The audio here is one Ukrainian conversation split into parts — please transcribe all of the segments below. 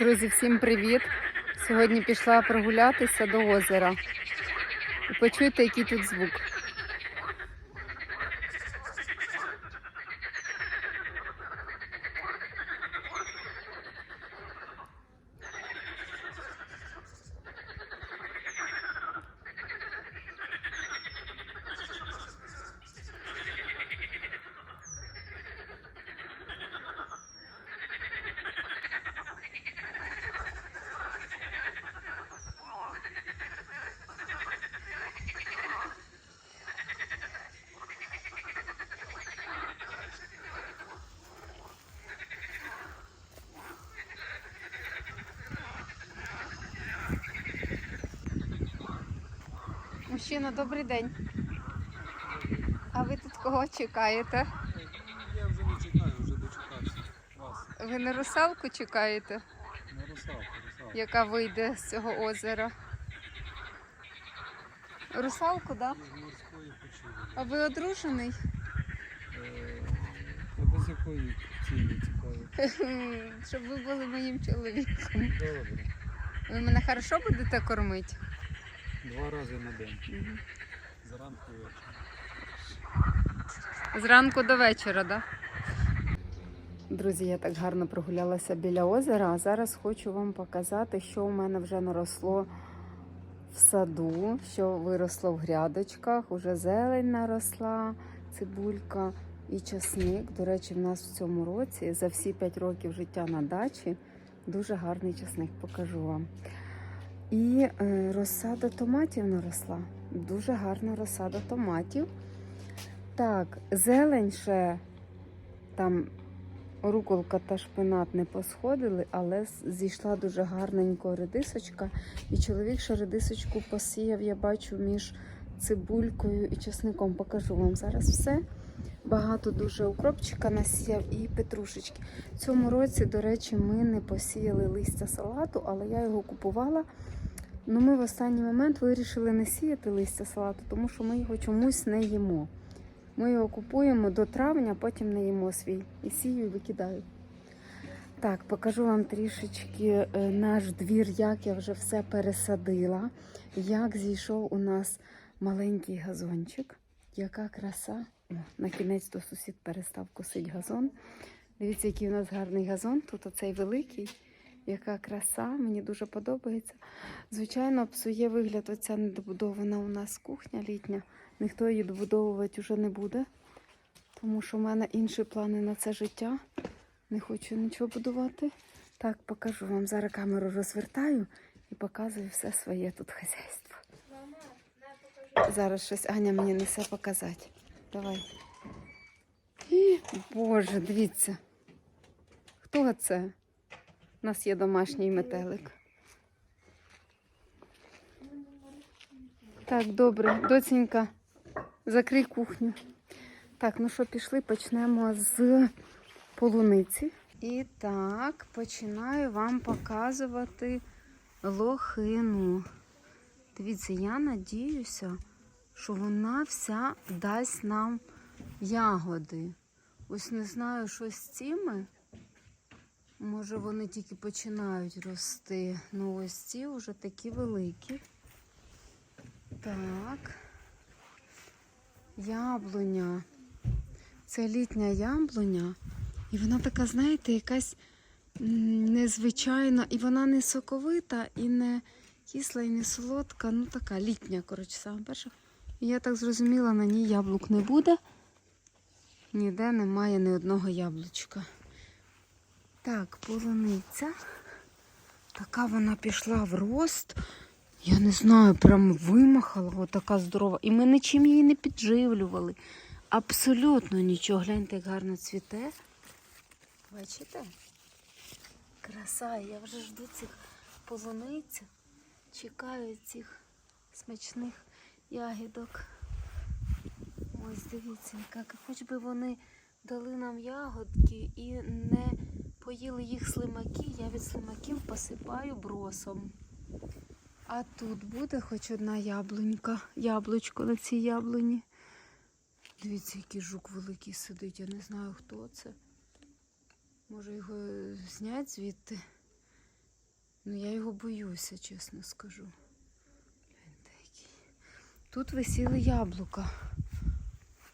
Друзі, всім привіт! Сьогодні пішла прогулятися до озера. І почуйте, який тут звук. Мужчина, добрий день. А ви тут кого чекаєте? Я вже не чекаю, вже дочекався вас. Ви на русалку чекаєте, На русалку, русалку. яка вийде з цього озера? Русалку, так? Да? З морської почули. А ви одружений? Е, без якої цілі цікаві. Щоб ви були моїм чоловіком. Добре. Ви мене хорошо будете кормити? Два рази на день. Зранку і ввечері. Зранку до вечора, так? Друзі, я так гарно прогулялася біля озера, а зараз хочу вам показати, що у мене вже наросло в саду, що виросло в грядочках, уже зелень наросла, цибулька і часник. До речі, в нас в цьому році за всі 5 років життя на дачі дуже гарний часник покажу вам. І е, розсада томатів наросла. Дуже гарна розсада томатів. Так, зелень ще там руколка та шпинат не посходили, але зійшла дуже гарненько редисочка. І чоловік ще редисочку посіяв, я бачу, між цибулькою і чесником. Покажу вам зараз все. Багато дуже укропчика насіяв і петрушечки. В цьому році, до речі, ми не посіяли листя салату, але я його купувала. Ну, ми в останній момент вирішили не сіяти листя салату, тому що ми його чомусь не їмо. Ми його купуємо до травня, потім не їмо свій. І сію і викидаю. Так, покажу вам трішечки е, наш двір, як я вже все пересадила. Як зійшов у нас маленький газончик. Яка краса. О, на кінець то сусід перестав косити газон. Дивіться, який у нас гарний газон. Тут оцей великий. Яка краса, мені дуже подобається. Звичайно, псує вигляд оця недобудована у нас кухня літня. Ніхто її добудовувати вже не буде, тому що в мене інші плани на це життя. Не хочу нічого будувати. Так, покажу вам. Зараз камеру розвертаю і показую все своє тут хазяйство. Зараз щось Аня мені несе показати. Давай. І, Боже, дивіться. Хто це? У нас є домашній метелик. Так, добре, доцінька, закрий кухню. Так, ну що, пішли, почнемо з полуниці. І так, починаю вам показувати лохину. Дивіться, я надіюся, що вона вся дасть нам ягоди. Ось не знаю, що з цими. Може, вони тільки починають рости. Ну, ось ці вже такі великі. Так. Яблуня. Це літня яблуня. І вона така, знаєте, якась незвичайна. І вона не соковита, і не кисла, і не солодка. Ну, така літня, коротше, саме перша. Я так зрозуміла, на ній яблук не буде. Ніде немає ні одного яблучка. Так, полуниця. Така вона пішла в рост. Я не знаю, прям вимахала, отака здорова. І ми нічим її не підживлювали. Абсолютно нічого. Гляньте, як гарно цвіте. Бачите? Краса, я вже жду цих полуниць. Чекаю цих смачних ягідок. Ось дивіться, як хоч би вони дали нам ягодки і не поїли їх слимаки, я від слимаків посипаю бросом. А тут буде хоч одна яблунька, яблучко на цій яблуні. Дивіться, який жук великий сидить. Я не знаю, хто це. Може його зняти звідти. Ну, я його боюся, чесно скажу. Тут висіли яблука.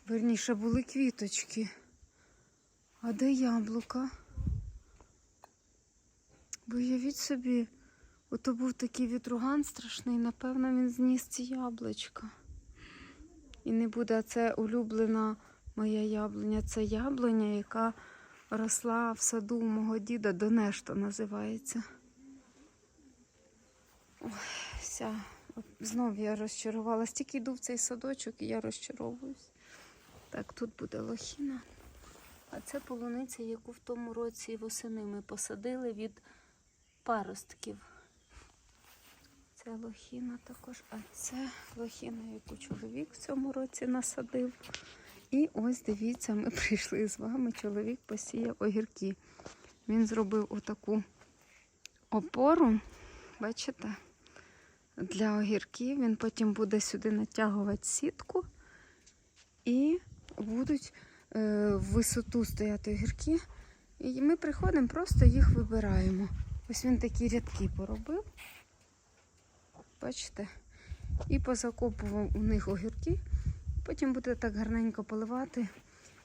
Верніше були квіточки. А де яблука? Бо уявіть собі, ото був такий вітруган страшний, напевно, він зніс ці яблучка. І не буде, це улюблена моя яблуня. Це яблуня, яка росла в саду мого діда, Донешто називається. Ой, вся. Знов я розчарувалась. Тільки йду в цей садочок і я розчаровуюсь. Так, тут буде лохіна. А це полуниця, яку в тому році восени ми посадили від паростків. Це лохіна також, а це лохіна, яку чоловік в цьому році насадив. І ось дивіться, ми прийшли з вами. Чоловік посіяв огірки. Він зробив отаку опору, бачите, для огірків. Він потім буде сюди натягувати сітку і будуть е, в висоту стояти огірки. І ми приходимо, просто їх вибираємо. Ось він такі рядки поробив. Бачите? І позакопував у них огірки. Потім буде так гарненько поливати.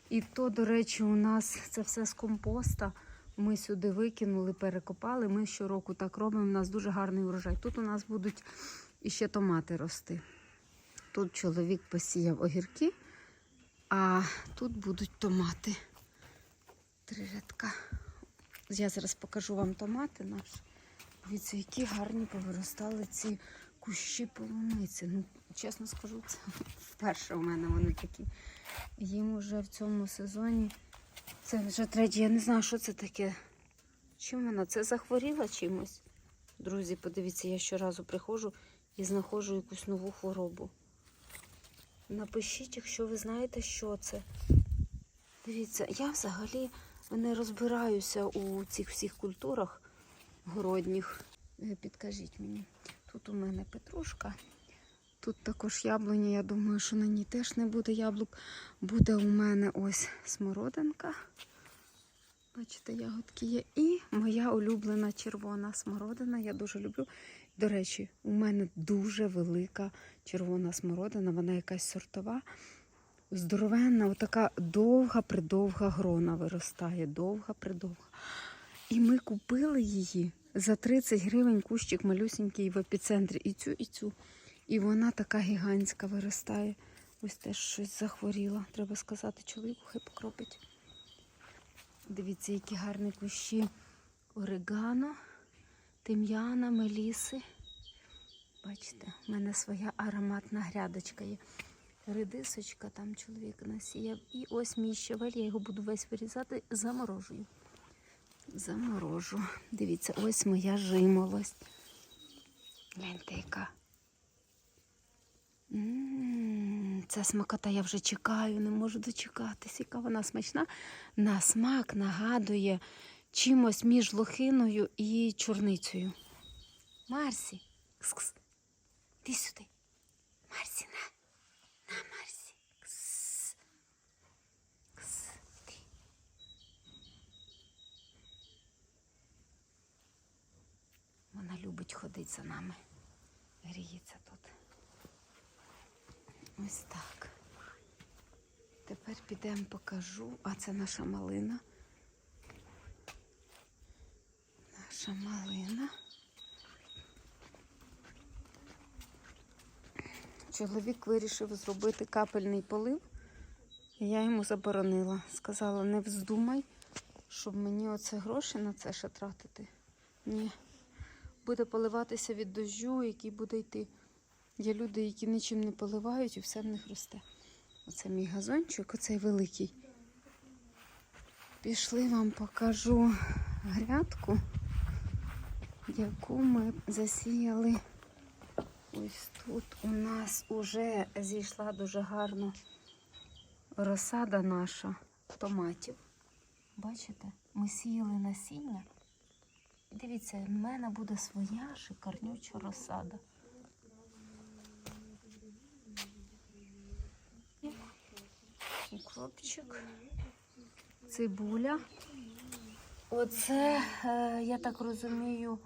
І то, до речі, у нас це все з компоста. Ми сюди викинули, перекопали. Ми щороку так робимо. У нас дуже гарний урожай. Тут у нас будуть іще томати рости. Тут чоловік посіяв огірки, а тут будуть томати. Три рядка. Я зараз покажу вам томати наші. Дивіться, які гарні повиростали ці кущі полуниці. Ну, чесно скажу, це вперше у мене вони такі. Їм уже в цьому сезоні. Це вже третє. Я не знаю, що це таке. Чим вона? Це захворіла чимось? Друзі, подивіться, я щоразу приходжу і знаходжу якусь нову хворобу. Напишіть, якщо ви знаєте, що це. Дивіться, я взагалі не розбираюся у цих всіх культурах городніх. Е, Підкажіть мені. Тут у мене петрушка. Тут також яблуня, я думаю, що на ній теж не буде яблук. Буде у мене ось смородинка. Бачите, ягодки є. І моя улюблена червона смородина. Я дуже люблю. До речі, у мене дуже велика червона смородина, вона якась сортова. Здоровенна, отака довга-придовга грона виростає. Довга-придовга. І ми купили її за 30 гривень кущик малюсенький в епіцентрі. І цю, і цю. І вона така гігантська виростає. Ось теж щось захворіла. Треба сказати, чоловіку хай покропить. Дивіться, які гарні кущі орегано, тим'яна, меліси. Бачите, в мене своя ароматна грядочка є. Редисочка там чоловік насіяв. І ось мій щавель, я його буду весь вирізати, заморожую. Заморожу. Дивіться, ось моя жимолость. Гляньте, яка. Ця смакота я вже чекаю, не можу дочекатись, яка вона смачна. На смак нагадує чимось між лохиною і чорницею. Марсі, кс-кс, ти сюди. Марсі. На, Марсі. Кс. Кс. Ти. Вона любить ходити за нами. Гріється тут. Ось так. Тепер підемо покажу. А це наша малина. Наша малина. Чоловік вирішив зробити капельний полив. І я йому заборонила. Сказала, не вздумай, щоб мені оце гроші на це ще тратити. Ні. Буде поливатися від дощу, який буде йти. Є люди, які нічим не поливають і все в них росте. Оце мій газончик, оцей великий. Пішли вам покажу грядку, яку ми засіяли. Ось тут у нас уже зійшла дуже гарно розсада наша томатів. Бачите, ми сіяли насіння. Дивіться, в мене буде своя шикарнюча розсада. Укропчик, цибуля. Оце, е, я так розумію,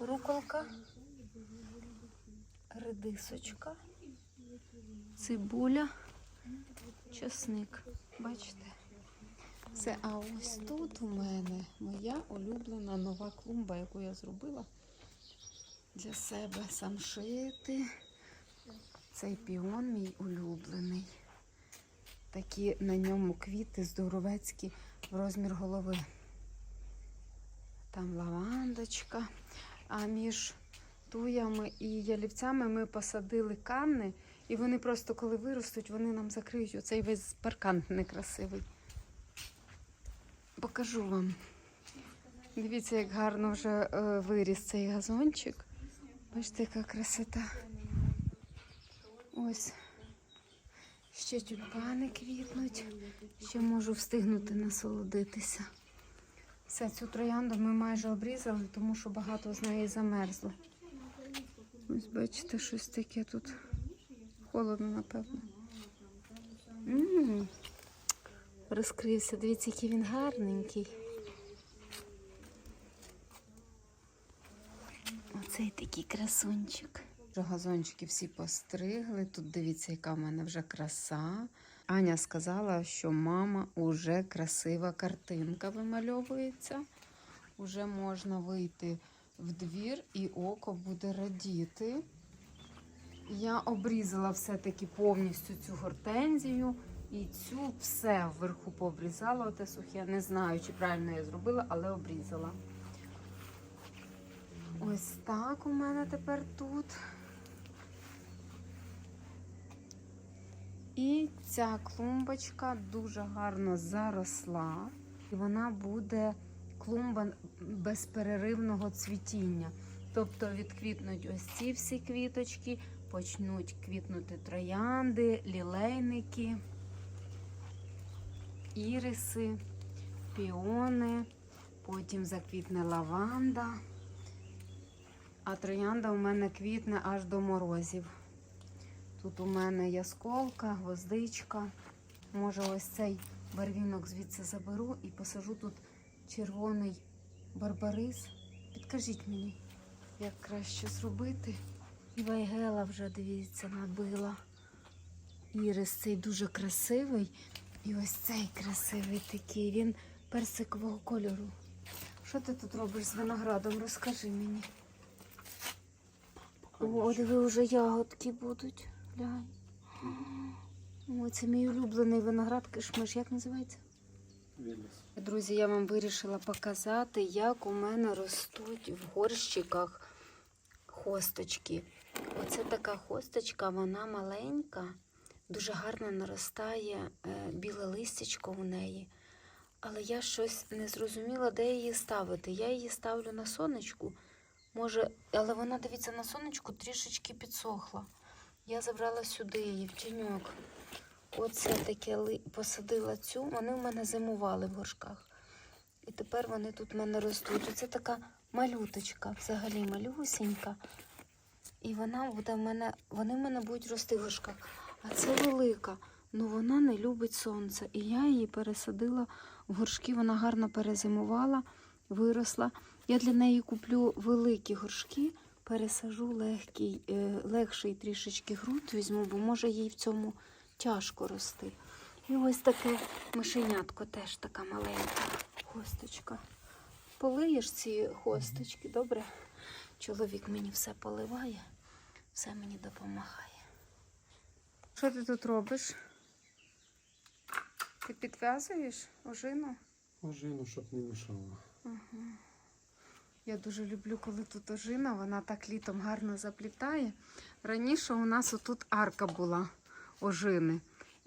руколка, редисочка, цибуля, чесник. Бачите? Це, а ось тут у мене моя улюблена нова клумба, яку я зробила для себе самшити. Цей піон мій улюблений. Такі на ньому квіти здоровецькі в розмір голови. Там лавандочка. А між туями і ялівцями ми посадили канни, і вони просто, коли виростуть, вони нам закриють оцей весь паркан некрасивий. Покажу вам. Дивіться, як гарно вже е, виріс цей газончик. Бачите, яка красота. Ось. Ще тюльпани квітнуть. Ще можу встигнути насолодитися. Все, цю троянду ми майже обрізали, тому що багато з неї замерзло. Ось бачите, щось таке тут. Холодно, напевно. м Розкрився. Дивіться, який він гарненький. Оцей такий красунчик. Газончики всі постригли. Тут дивіться, яка в мене вже краса. Аня сказала, що мама уже красива картинка вимальовується. Уже можна вийти в двір і око буде радіти. Я обрізала все-таки повністю цю гортензію і цю все вверху пообрізала. Оте сухе. Не знаю, чи правильно я зробила, але обрізала. Ось так у мене тепер тут. І ця клумбочка дуже гарно заросла. І вона буде клумба безперервного цвітіння. Тобто відквітнуть ось ці всі квіточки, почнуть квітнути троянди, лілейники, іриси, піони, потім заквітне лаванда. А троянда у мене квітне аж до морозів. Тут у мене ясколка, гвоздичка. Може, ось цей барвінок звідси заберу і посажу тут червоний барбарис. Підкажіть мені, як краще зробити. І вайгела вже, дивіться, набила. Ірис цей дуже красивий. І ось цей красивий такий. Він персикового кольору. Що ти тут робиш з виноградом? Розкажи мені. О, диви, вже ягодки будуть. Глянь. О, це мій улюблений виноград кишмиш. Як називається? Друзі, я вам вирішила показати, як у мене ростуть в горщиках хосточки. Оце така хосточка, вона маленька, дуже гарно наростає е, біле листячко у неї. Але я щось не зрозуміла, де її ставити. Я її ставлю на сонечку. Може, але вона, дивіться, на сонечку трішечки підсохла. Я забрала сюди її в тіньок. Оце таке посадила цю. Вони в мене зимували в горшках. І тепер вони тут в мене ростуть. Оце така малюточка, взагалі малюсенька. І вона буде в мене, вони в мене будуть рости в горшках. А це велика. Ну вона не любить сонце. І я її пересадила в горшки. Вона гарно перезимувала, виросла. Я для неї куплю великі горшки, пересажу легкий, е, легший трішечки ґрунт візьму, бо може їй в цьому тяжко рости. І ось таке мишенятко теж така маленька хосточка. Полиєш ці хосточки, добре? Чоловік мені все поливає, все мені допомагає. Що ти тут робиш? Ти підв'язуєш ожину? Ожину, щоб не мішало. Я дуже люблю, коли тут ожина, вона так літом гарно заплітає. Раніше у нас отут арка була ожини.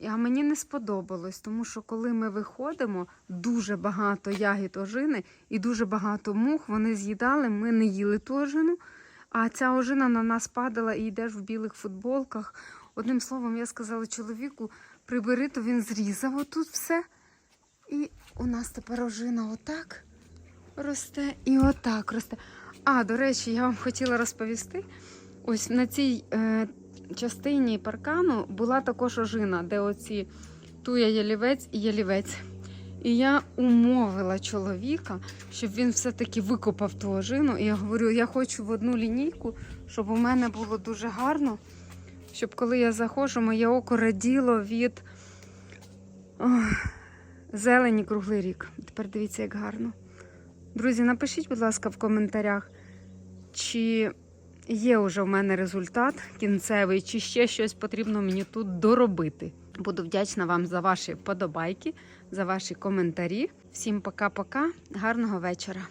А мені не сподобалось, тому що коли ми виходимо, дуже багато ягід ожини і дуже багато мух вони з'їдали, ми не їли ту ожину. А ця ожина на нас падала і йдеш в білих футболках. Одним словом, я сказала чоловіку, прибери, то він зрізав отут все. І у нас тепер ожина отак росте і отак росте. А, до речі, я вам хотіла розповісти. Ось на цій е, частині паркану була також ожина, де оці туя ялівець і ялівець. І я умовила чоловіка, щоб він все-таки викопав ту ожину. І я говорю, я хочу в одну лінійку, щоб у мене було дуже гарно, щоб коли я заходжу, моє око раділо від ох, зелені круглий рік. Тепер дивіться, як гарно. Друзі, напишіть, будь ласка, в коментарях, чи є вже в мене результат кінцевий, чи ще щось потрібно мені тут доробити. Буду вдячна вам за ваші вподобайки, за ваші коментарі. Всім пока-пока, гарного вечора.